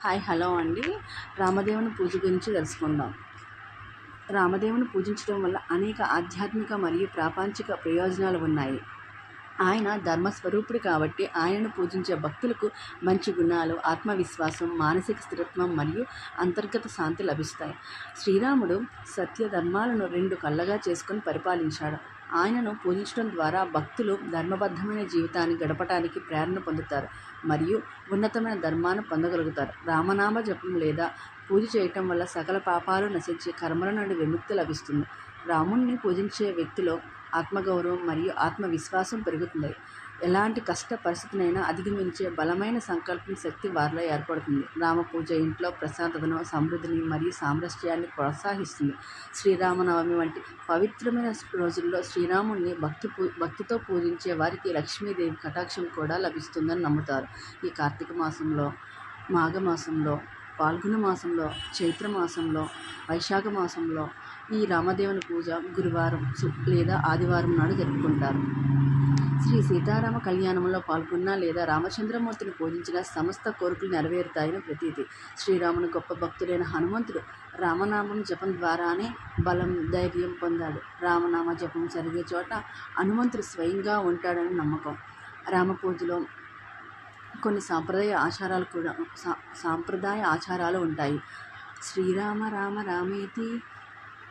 Hi hello అండి. రామదేవుని పూజ గురించి తెలుసుకుందాం. రామదేవుని పూజించడం వల్ల అనేక ఆధ్యాత్మిక మరియు ప్రాపంచిక ప్రయోజనాలు ఉన్నాయి. ఆయన ధర్మస్వరూపుడు కాబట్టి ఆయనను పూజించే భక్తులకు మంచి గుణాలు ఆత్మవిశ్వాసం మానసిక స్థిరత్వం మరియు అంతర్గత శాంతి లభిస్తాయి. శ్రీరాముడు సత్య ధర్మాలను రెండు కళ్ళగా చేసుకొని పరిపాలించాడు. ఆయనను పూజించడం ద్వారా భక్తులు ధర్మబద్ధమైన జీవితాన్ని గడపడానికి ప్రేరణ పొందుతారు మరియు ఉన్నతమైన ధర్మాన్ని పొందగలుగుతారు. రామనామ జపం లేదా పూజ చేయటం వల్ల సకల పాపాలు నశించి కర్మల నుండి విముక్తి లభిస్తుంది. రాముణ్ణి పూజించే వ్యక్తిలో ఆత్మగౌరవం మరియు ఆత్మవిశ్వాసం పెరుగుతుంది. ఎలాంటి కష్ట పరిస్థితినైనా అధిగమించే బలమైన సంకల్పం శక్తి వారిలో ఏర్పడుతుంది. రామ పూజ ఇంట్లో ప్రశాంతతను సమృద్ధిని మరియు సామరస్యాన్ని ప్రోత్సహిస్తుంది. శ్రీరామనవమి వంటి పవిత్రమైన రోజుల్లో శ్రీరాముణ్ణి భక్తి పూ భక్తితో పూజించే వారికి లక్ష్మీదేవి కటాక్షం కూడా లభిస్తుందని నమ్ముతారు. ఈ కార్తీక మాసంలో మాఘమాసంలో పాల్గొన మాసంలో చైత్ర మాసంలో వైశాఖ మాసంలో ఈ రామదేవుని పూజ గురువారం లేదా ఆదివారం నాడు జరుపుకుంటారు. శ్రీ సీతారామ కళ్యాణంలో పాల్గొన్న లేదా రామచంద్రమూర్తిని పూజించిన సమస్త కోరికలు నెరవేరుతాయని ప్రతీతి. శ్రీరాముని గొప్ప భక్తుడైన హనుమంతుడు రామనామం జపం ద్వారానే బలం ధైర్యం పొందాడు. రామనామ జపం జరిగే చోట హనుమంతుడు స్వయంగా ఉంటాడని నమ్మకం. రామ పూజలో కొన్ని సాంప్రదాయ ఆచారాలు కూడా సా సాంప్రదాయ ఆచారాలు ఉంటాయి. శ్రీరామ రామ రామేతి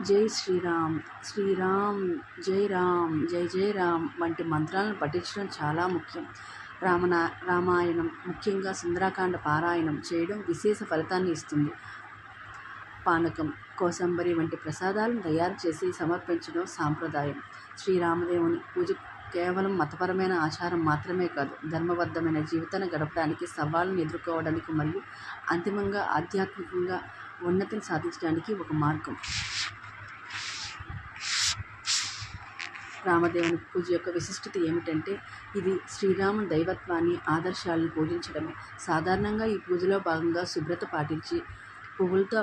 జై శ్రీరామ్ శ్రీరామ్ జై రామ్ జై జై రామ్ వంటి మంత్రాలను పఠించడం చాలా ముఖ్యం. రామనా రామాయణం ముఖ్యంగా సుందరాకాండ పారాయణం చేయడం విశేష ఫలితాన్ని ఇస్తుంది. పానకం కోసంబరి వంటి ప్రసాదాలను తయారు చేసి సమర్పించడం సాంప్రదాయం. శ్రీరామదేవుని పూజ కేవలం మతపరమైన ఆచారం మాత్రమే కాదు ధర్మబద్ధమైన జీవితాన్ని గడపడానికి సవాళ్ళను ఎదుర్కోవడానికి మరియు అంతిమంగా ఆధ్యాత్మికంగా ఉన్నతిని సాధించడానికి ఒక మార్గం. రామదేవుని పూజ యొక్క విశిష్టత ఏమిటంటే ఇది శ్రీరాముని దైవత్వాన్ని ఆదర్శాలను పూజించడమే. సాధారణంగా ఈ పూజలో భాగంగా శుభ్రత పాటించి పువ్వులతో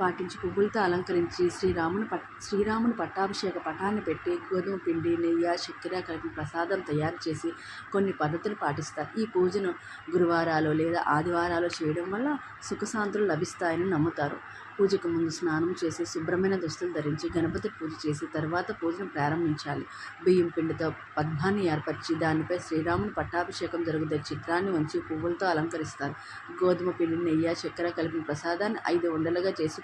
పాటించి పువ్వులతో అలంకరించి శ్రీరాముని పట్ శ్రీరాముని పట్టాభిషేక పటాన్ని పెట్టి గోధుమ పిండి నెయ్యి చక్కెర కలిపి ప్రసాదం తయారు చేసి కొన్ని పద్ధతులు పాటిస్తారు. ఈ పూజను గురువారాలు లేదా ఆదివారాలు చేయడం వల్ల సుఖశాంతులు లభిస్తాయని నమ్ముతారు. పూజకు ముందు స్నానం చేసి శుభ్రమైన దుస్తులు ధరించి గణపతి పూజ చేసి తర్వాత పూజను ప్రారంభించాలి. బియ్యం పిండితో పద్మాన్ని ఏర్పరిచి దానిపై శ్రీరాముని పట్టాభిషేకం జరుగుతున్న చిత్రాన్ని ఉంచి పువ్వులతో అలంకరిస్తారు. గోధుమ పిండి నెయ్యి చక్కెర కలిపిన ప్రసాదాన్ని ఐదు ఉండలుగా చేసి